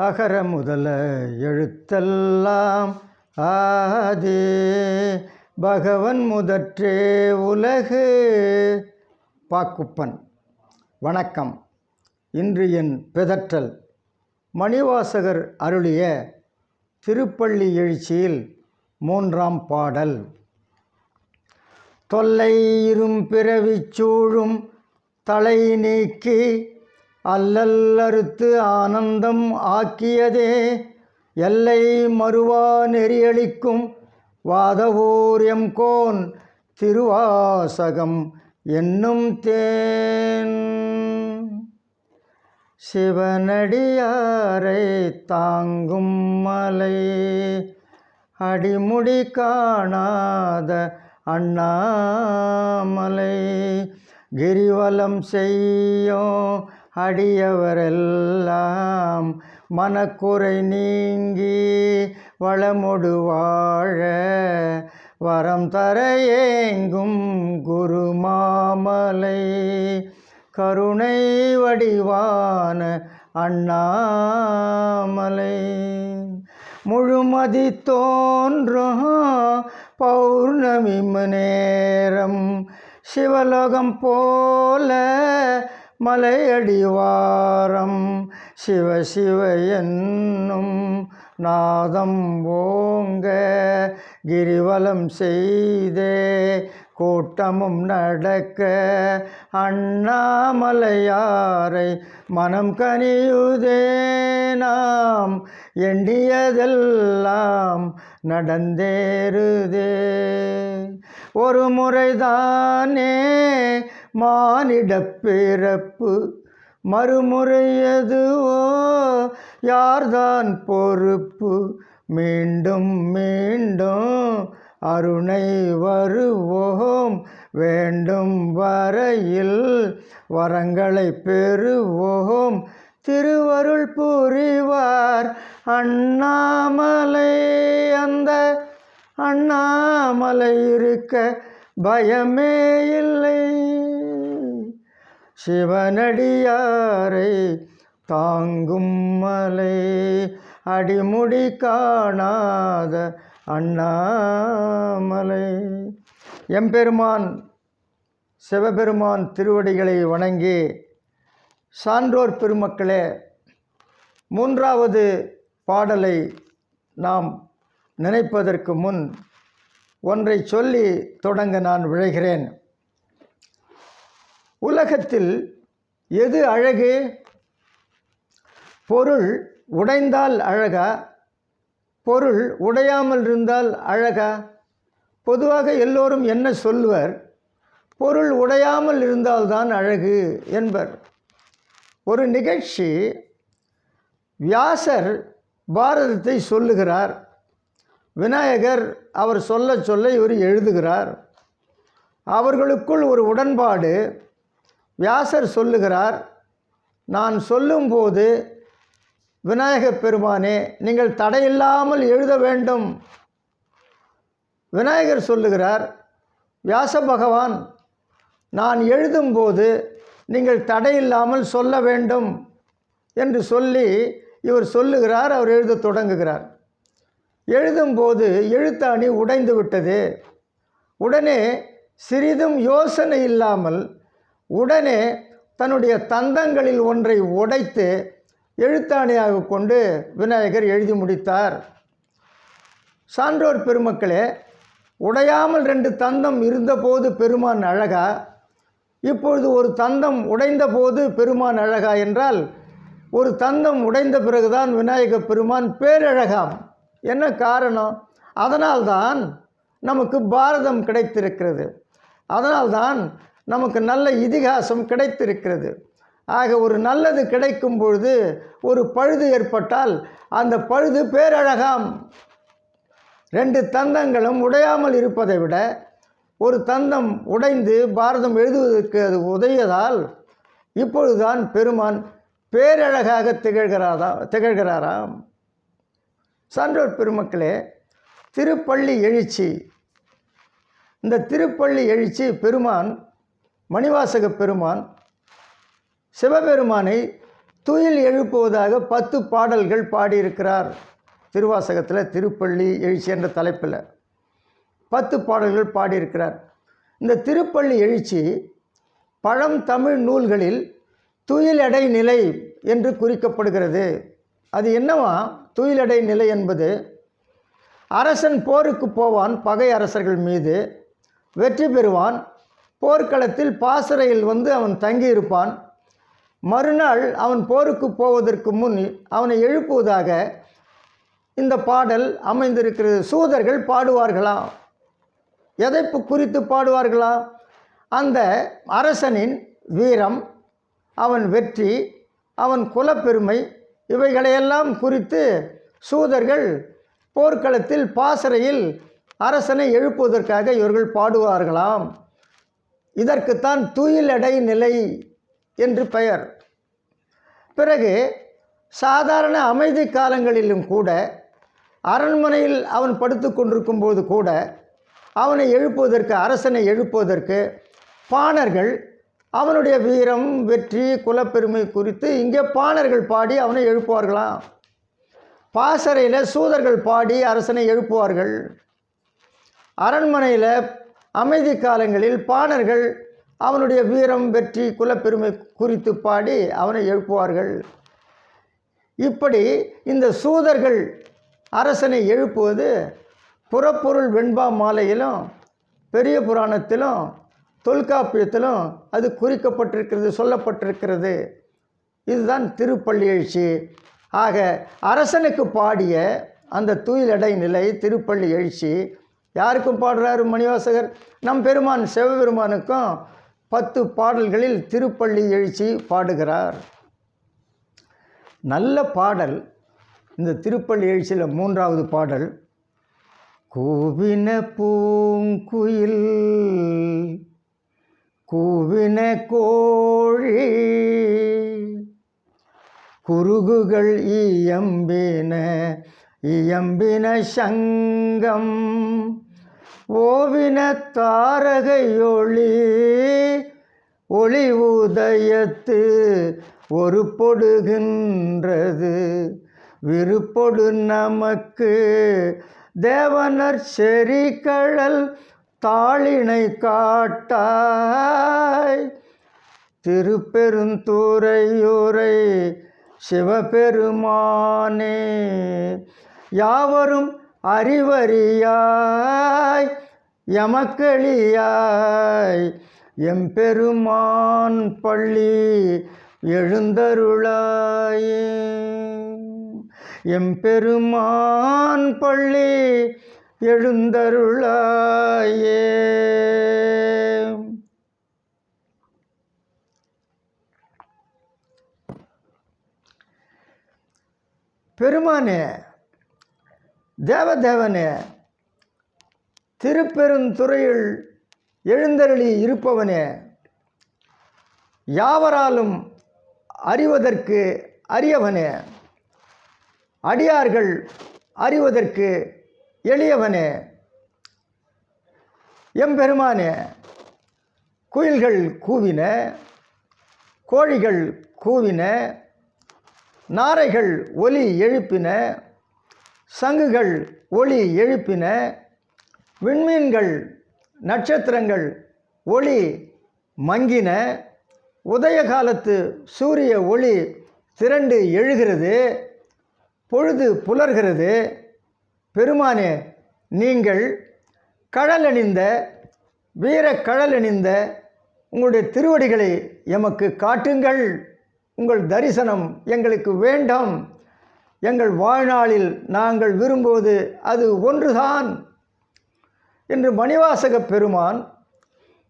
அகர முதல எழுத்தெல்லாம் ஆதே. பகவன் முதற்றே உலகு. பாக்குப்பன் வணக்கம். இன்று என் பிதற்றல். மணிவாசகர் அருளிய திருப்பள்ளி எழுச்சியில் மூன்றாம் பாடல். தொல்லை இரும் பிறவிச் சூழும் தலை நீக்கி அல்லல்லறுத்து ஆனந்தம் ஆக்கியதே. எல்லை மறுவா நெறியளிக்கும் வாதவூர் கோன் திருவாசகம் என்னும் தேன். சிவனடியாரை தாங்கும் மலை அடிமுடி காணாத அண்ணாமலை கிரிவலம் செய்யும் அடியவரெல்லாம் மனக்குறை நீங்கி வளமொடு வாழ வரம் தர ஏங்கும் குருமாமலை. கருணை வடிவான அண்ணாமலை. முழுமதி தோன்றும் பௌர்ணமி நேரம் சிவலோகம் போல மலையடிவாரம் சிவ சிவ என்னும் நாதம் ஓங்க கிரிவலம் செய்தே கூட்டமும் நடக்க அண்ணாமலையாரை மனம் கனியுதே. நாம் எண்ணியதெல்லாம் நடந்தேறுதே. ஒரு முறைதானே மானிடப் பிறப்பு மறுமுறை யார்தான் பொறுப்பு? மீண்டும் மீண்டும் அருணை வருவோம். வேண்டும் வரையில் வரங்களை பெறுவோம். திருவருள் புரிவார் அண்ணாமலை. அந்த அண்ணாமலை இருக்க பயமே இல்லை. சிவனடியாரை தாங்கும் மலை அடிமுடி காணாத அண்ணாமலை. எம்பெருமான் சிவபெருமான் திருவடிகளை வணங்கி சான்றோர் பெருமக்களே மூன்றாவது பாடலை நாம் நினைப்பதற்கு முன் ஒன்றை சொல்லி தொடங்க நான் விழைகிறேன். உலகத்தில் எது அழகு? பொருள் உடைந்தால் அழகா? பொருள் உடையாமல் இருந்தால் அழகா? பொதுவாக எல்லோரும் என்ன சொல்வர்? பொருள் உடையாமல் இருந்தால்தான் அழகு என்பர். ஒரு நிகழ்ச்சி வியாசர் பாரதத்தை சொல்லுகிறார். விநாயகர் அவர் சொல்ல சொல்ல இவர் எழுதுகிறார். அவர்களுக்குள் ஒரு உடன்பாடு வியாசர் சொல்லுகிறார் நான் சொல்லும்போது விநாயகப் பெருமானே நீங்கள் தடையில்லாமல் எழுத வேண்டும். விநாயகர் சொல்லுகிறார் வியாச பகவான் நான் எழுதும்போது நீங்கள் தடையில்லாமல் சொல்ல வேண்டும் என்று சொல்லி இவர் சொல்லுகிறார் அவர் எழுத தொடங்குகிறார். எழுதும்போது எழுத்தாணி உடைந்து விட்டது. உடனே சிறிதும் யோசனை இல்லாமல் உடனே தன்னுடைய தந்தங்களில் ஒன்றை உடைத்து எழுத்தாணியாக கொண்டு விநாயகர் எழுதி முடித்தார். சான்றோர் பெருமக்களே உடையாமல் ரெண்டு தந்தம் இருந்தபோது பெருமான் அழகா? இப்பொழுது ஒரு தந்தம் உடைந்த போது பெருமான் அழகா என்றால் ஒரு தந்தம் உடைந்த பிறகுதான் விநாயக பெருமான் பேரழகாம். என்ன காரணம்? அதனால்தான் நமக்கு பாரதம் கிடைத்திருக்கிறது. அதனால்தான் நமக்கு நல்ல இதிகாசம் கிடைத்திருக்கிறது. ஆக ஒரு நல்லது கிடைக்கும் பொழுது ஒரு பழுது ஏற்பட்டால் அந்த பழுது பேரழகாம். ரெண்டு தந்தங்களும் உடையாமல் இருப்பதை விட ஒரு தந்தம் உடைந்து பாரதம் எழுதுவதற்கு அது உதவியதால் இப்பொழுதுதான் பெருமான் பேரழகாக திகழ்கிறாரா திகழ்கிறாராம். சான்றோர் பெருமக்களே திருப்பள்ளி எழுச்சி. இந்த திருப்பள்ளி எழுச்சி பெருமான் மணிவாசக பெருமான் சிவபெருமானை துயில் எழுப்புவதாக பத்து பாடல்கள் பாடியிருக்கிறார். திருவாசகத்தில் திருப்பள்ளி எழுச்சி என்ற தலைப்பில் பத்து பாடல்கள் பாடியிருக்கிறார். இந்த திருப்பள்ளி எழுச்சி பழம் தமிழ் நூல்களில் துயிலடை நிலை என்று குறிக்கப்படுகிறது. அது என்னவா? துயிலடை நிலை என்பது அரசன் போருக்கு போவான் பகை அரசர்கள் மீது வெற்றி பெறுவான் போர்க்களத்தில் பாசறையில் வந்து அவன் தங்கியிருப்பான். மறுநாள் அவன் போருக்கு போவதற்கு முன் அவனை எழுப்புவதாக இந்த பாடல் அமைந்திருக்கிறது. சூதர்கள் பாடுவார்களா? எதை குறித்து பாடுவார்களா? அந்த அரசனின் வீரம் அவன் வெற்றி அவன் குலப்பெருமை இவைகளையெல்லாம் குறித்து சூதர்கள் போர்க்களத்தில் பாசறையில் அரசனை எழுப்புவதற்காக இவர்கள் பாடுவார்களாம். இதற்குத்தான் தூயிலடை நிலை என்று பெயர். பிறகு சாதாரண அமைதி காலங்களிலும் கூட அரண்மனையில் அவன் படுத்து கொண்டிருக்கும் போது கூட அவனை எழுப்புவதற்கு அரசனை எழுப்புவதற்கு பாணர்கள் அவனுடைய வீரம் வெற்றி குலப்பெருமை குறித்து இங்கே பாணர்கள் பாடி அவனை எழுப்புவார்களாம். பாசறையில் சூதர்கள் பாடி அரசனை எழுப்புவார்கள். அரண்மனையில் அமைதி காலங்களில் பாணர்கள் அவனுடைய வீரம் வெற்றி குலப்பெருமை குறித்து பாடி அவனை எழுப்புவார்கள். இப்படி இந்த சூதர்கள் அரசனை எழுப்புவது புறப்பொருள் வெண்பா மாலையிலும் பெரிய புராணத்திலும் தொல்காப்பியத்திலும் அது குறிக்கப்பட்டிருக்கிறது சொல்லப்பட்டிருக்கிறது. இதுதான் திருப்பள்ளி எழுச்சி. ஆக அரசனுக்கு பாடிய அந்த தூயிலடை நிலை திருப்பள்ளி எழுச்சி யாருக்கும் பாடுறாரு மணிவாசகர்? நம் பெருமான் சிவபெருமானுக்கும் பத்து பாடல்களில் திருப்பள்ளி எழுச்சி பாடுகிறார். நல்ல பாடல். இந்த திருப்பள்ளி எழுச்சியில் மூன்றாவது பாடல் கூவின பூங்குயில் கூவின கோழி குருகுகள் இயம்பின இயம்பின சங்கம் ஓவின தாரகையொளி ஒளி உதயத்து ஒரு பொடுகின்றது விருப்பொடு நமக்கு தேவனர் செரிகழல் தாளினை காட்டாய். திருப்பெருந்தூரையூரை சிவபெருமானே யாவரும் அறிவறியாய் எமக்களியாய் எம்பெருமான் பள்ளி எழுந்தருளாயே. எம்பெருமான் பள்ளி எழுந்தருளாயே. பெருமானே தேவதேவனே திருப்பெருந்துறையில் எழுந்தருளி இருப்பவனே யாவராலும் அறிவதற்கு அரியவனே அடியார்கள் அறிவதற்கு எளியவனே எம்பெருமானே குயில்கள் கூவின கோழிகள் கூவின நாரைகள் ஒலி எழுப்பின சங்குகள் ஒளி எழுப்பின விண்மீன்கள் நட்சத்திரங்கள் ஒளி மங்கின உதய காலத்து சூரிய ஒளி திரண்டு எழுகிறது பொழுது புலர்கிறது. பெருமானே நீங்கள் கடலணிந்த வீர கடலணிந்த உங்களுடைய திருவடிகளை எமக்கு காட்டுங்கள். உங்கள் தரிசனம் எங்களுக்கு வேண்டாம். எங்கள் வாழ்நாளில் நாங்கள் விரும்புவது அது ஒன்றுதான். என்று மணிவாசக பெருமான்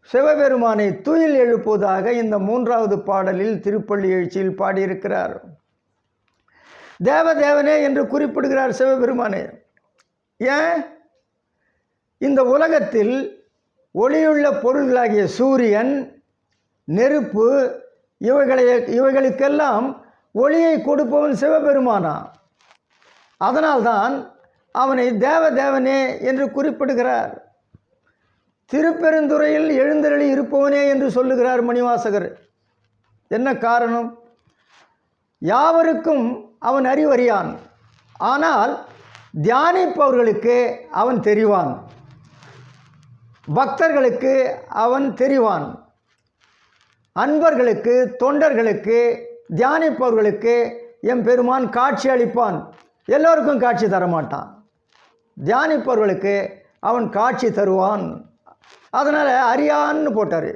சிவபெருமானை துயில் எழுப்புவதாக இந்த மூன்றாவது பாடலில் திருப்பள்ளி எழுச்சியில் பாடியிருக்கிறார். தேவதேவனே என்று குறிப்பிடுகிறார் சிவபெருமானே. ஏன்? இந்த உலகத்தில் ஒளியுள்ள பொருள்களாகிய சூரியன் நெருப்பு இவைகளை இவைகளுக்கெல்லாம் ஒளியை கொடுப்பவன் சிவபெருமானா? அதனால்தான் அவனை தேவதேவனே என்று குறிப்பிடுகிறார். திருப்பெருந்துறையில் எழுந்தருளி இருப்பவனே என்று சொல்லுகிறார் மணிவாசகர். என்ன காரணம்? யாவருக்கும் அவன் அறிவறியான். ஆனால் தியானிப்பவர்களுக்கு அவன் தெரிவான். பக்தர்களுக்கு அவன் தெரிவான். அன்பர்களுக்கு தொண்டர்களுக்கு தியானிப்பவர்களுக்கு எம் பெருமான் காட்சி அளிப்பான். எல்லோருக்கும் காட்சி தரமாட்டான். தியானிப்பவர்களுக்கு அவன் காட்சி தருவான். அதனால் அறியான்னு போட்டார்.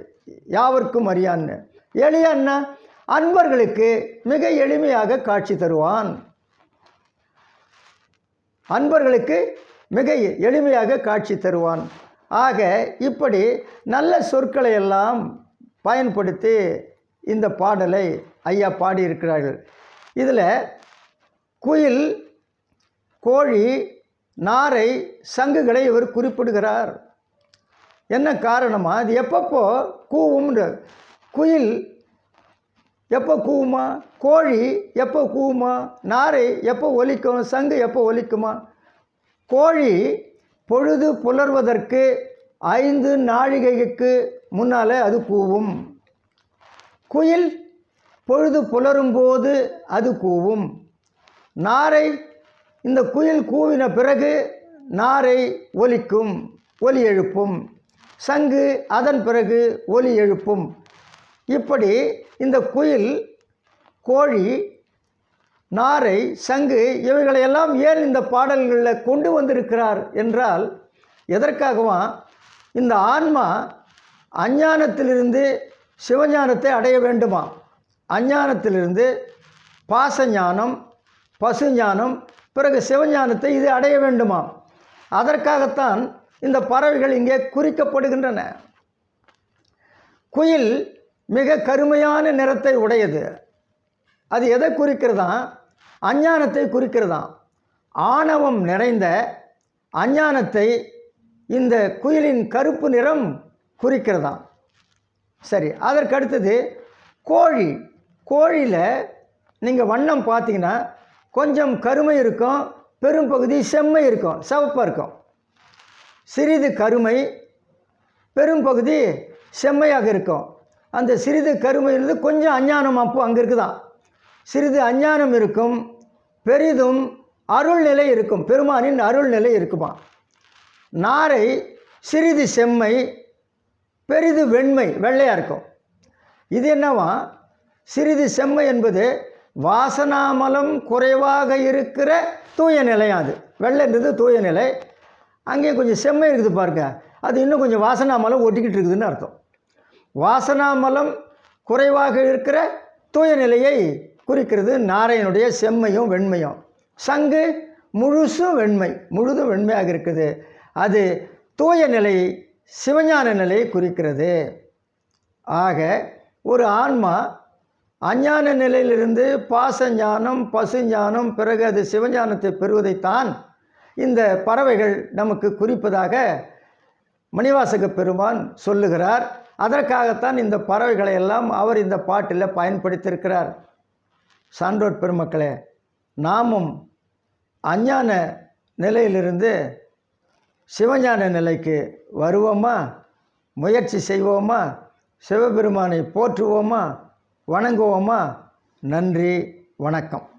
யாவருக்கும் அறியான்னு எளியான்னா அன்பர்களுக்கு மிக எளிமையாக காட்சி தருவான். அன்பர்களுக்கு மிக எளிமையாக காட்சி தருவான். ஆக இப்படி நல்ல சொற்களை எல்லாம் பயன்படுத்தி இந்த பாடலை ஐயா பாடியிருக்கிறார்கள். இதில் குயில் கோழி நாரை சங்குகளை இவர் குறிப்பிடுகிறார். என்ன காரணமாக அது எப்பப்போ கூவும்ன்ற குயில் எப்போ கூவுமா? கோழி எப்போ கூவுமா? நாரை எப்போ ஒலிக்கும்? சங்கு எப்போ ஒலிக்குமா? கோழி பொழுது புலர்வதற்கு ஐந்து நாழிகைக்கு முன்னால் அது கூவும். குயில் பொழுது புலரும்போது அது கூவும். நாரை இந்த குயில் கூவின பிறகு நாரை ஒலிக்கும் ஒலி எழுப்பும். சங்கு அதன் பிறகு ஒலி எழுப்பும். இப்படி இந்த குயில் கோழி நாரை சங்கு இவைகளையெல்லாம் ஏன் இந்த பாடல்களில் கொண்டு வந்திருக்கிறார் என்றால் எதற்காகவா? இந்த ஆன்மா அஞ்ஞானத்திலிருந்து சிவஞானத்தை அடைய வேண்டுமா? அஞ்ஞானத்திலிருந்து பாசஞானம் பசுஞானம் பிறகு சிவஞானத்தை இது அடைய வேண்டுமா அதற்காகத்தான் இந்த பறவைகள் இங்கே குறிக்கப்படுகின்றன. குயில் மிக கருமையான நிறத்தை உடையது. அது எதை குறிக்கிறதா? அஞ்ஞானத்தை குறிக்கிறதா? ஆணவம் நிறைந்த அஞ்ஞானத்தை இந்த குயிலின் கருப்பு நிறம் குறிக்கிறதாம் சரி அதற்கு அடுத்தது கோழி. கோழியில் நீங்கள் வண்ணம் பார்த்தீங்கன்னா கொஞ்சம் கருமை இருக்கும் பெரும்பகுதி செம்மை இருக்கும் சிவப்பாக இருக்கும். சிறிது கருமை பெரும்பகுதி செம்மையாக இருக்கும். அந்த சிறிது கருமையிலிருந்து கொஞ்சம் அஞ்ஞானம் அப்போ அங்கே இருக்குதான் சிறிது அஞ்ஞானம் இருக்கும் பெரிதும் அருள்நிலை இருக்கும் பெருமானின் அருள்நிலை இருக்குமா? நாரை சிறிது செம்மை பெரிது வெண்மை வெள்ளையாக இருக்கும். இது என்னவா? சிறிது செம்மை என்பது வாசனாமலம் குறைவாக இருக்கிற தூய நிலையம் அது. வெள்ளைன்றது தூய நிலை. அங்கேயும் கொஞ்சம் செம்மை இருக்குது பாருங்க. அது இன்னும் கொஞ்சம் வாசனாமலம் ஒட்டிக்கிட்டு இருக்குதுன்னு அர்த்தம். வாசனாமலம் குறைவாக இருக்கிற தூய நிலையை குறிக்கிறது நாராயணுடைய செம்மையும் வெண்மையும். சங்கு முழுசும் வெண்மை முழுதும் வெண்மையாக இருக்குது. அது தூய நிலை சிவஞான நிலையை குறிக்கிறது. ஆக ஒரு ஆன்மா அஞ்ஞான நிலையிலிருந்து பாசஞானம் பசுஞானம் பிறகு அது சிவஞானத்தை பெறுவதைத்தான் இந்த பறவைகள் நமக்கு குறிப்பதாக மணிவாசக பெருமான் சொல்லுகிறார். அதற்காகத்தான் இந்த பறவைகளை எல்லாம் அவர் இந்த பாட்டில் பயன்படுத்தியிருக்கிறார். சான்றோர் பெருமக்களே நாமும் அஞ்ஞான நிலையிலிருந்து சிவஞான நிலைக்கு வருவோமா? முயற்சி செய்வோமா? சிவபெருமானை போற்றுவோமா? வணங்குவோமா? நன்றி வணக்கம்.